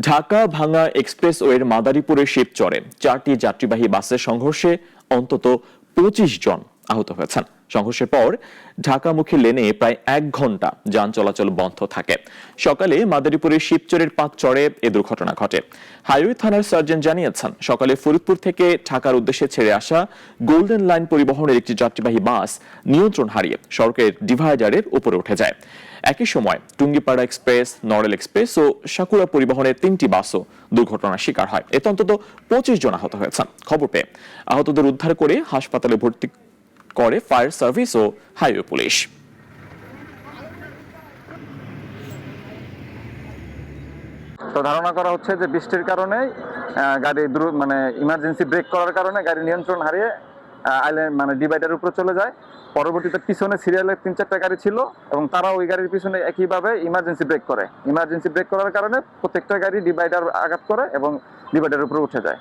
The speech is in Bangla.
ঢাকা ভাঙা এক্সপ্রেসওয়ের মাদারীপুরের শিবচরে চারটি যাত্রীবাহী বাসের সংঘর্ষে অন্তত পঁচিশ জন আহত হয়েছেন। সংঘর্ষের পর ঢাকামুখী লেনে প্রায় এক ঘণ্টা যান চলাচল বন্ধ থাকে। সকালে মাদারীপুরের শিবচরের পাঁচ চরে এ দুর্ঘটনা ঘটে। হাইওয়ে থানার সার্জন জানিয়েছেন, সকালে ফরিদপুর থেকে ঢাকার উদ্দেশ্যে ছেড়ে আসা গোল্ডেন লাইন পরিবহনের একটি যাত্রীবাহী বাস নিয়ন্ত্রণ হারিয়ে সড়কের ডিভাইডারের উপরে উঠে যায়। একই সময় টুঙ্গিপাড়া এক্সপ্রেস, নরেল এক্সপ্রেস ও সাকুরা পরিবহনের তিনটি বাসও দুর্ঘটনার শিকার হয়। এতে অন্তত পঁচিশ জন আহত হয়েছেন। খবর পেয়ে আহতদের উদ্ধার করে হাসপাতালে ভর্তি করে ফায়ার সার্ভিস ও হাইওয়ে পুলিশ। তো ধারণা করা হচ্ছে যে বৃষ্টির কারণে গাড়ি দ্রুত মানে ইমার্জেন্সি ব্রেক করার কারণে গাড়ি নিয়ন্ত্রণ হারিয়ে আইল্যান্ড মানে ডিভাইডার উপরে চলে যায়। পরবর্তীতে পিছনে সিরিয়ালের তিন চারটা গাড়ি ছিল এবং তারা ওই গাড়ির পিছনে একইভাবে ইমার্জেন্সি ব্রেক করে। ইমার্জেন্সি ব্রেক করার কারণে প্রত্যেকটা গাড়ি ডিভাইডার আঘাত করে এবং ডিভাইডার উপরে উঠে যায়।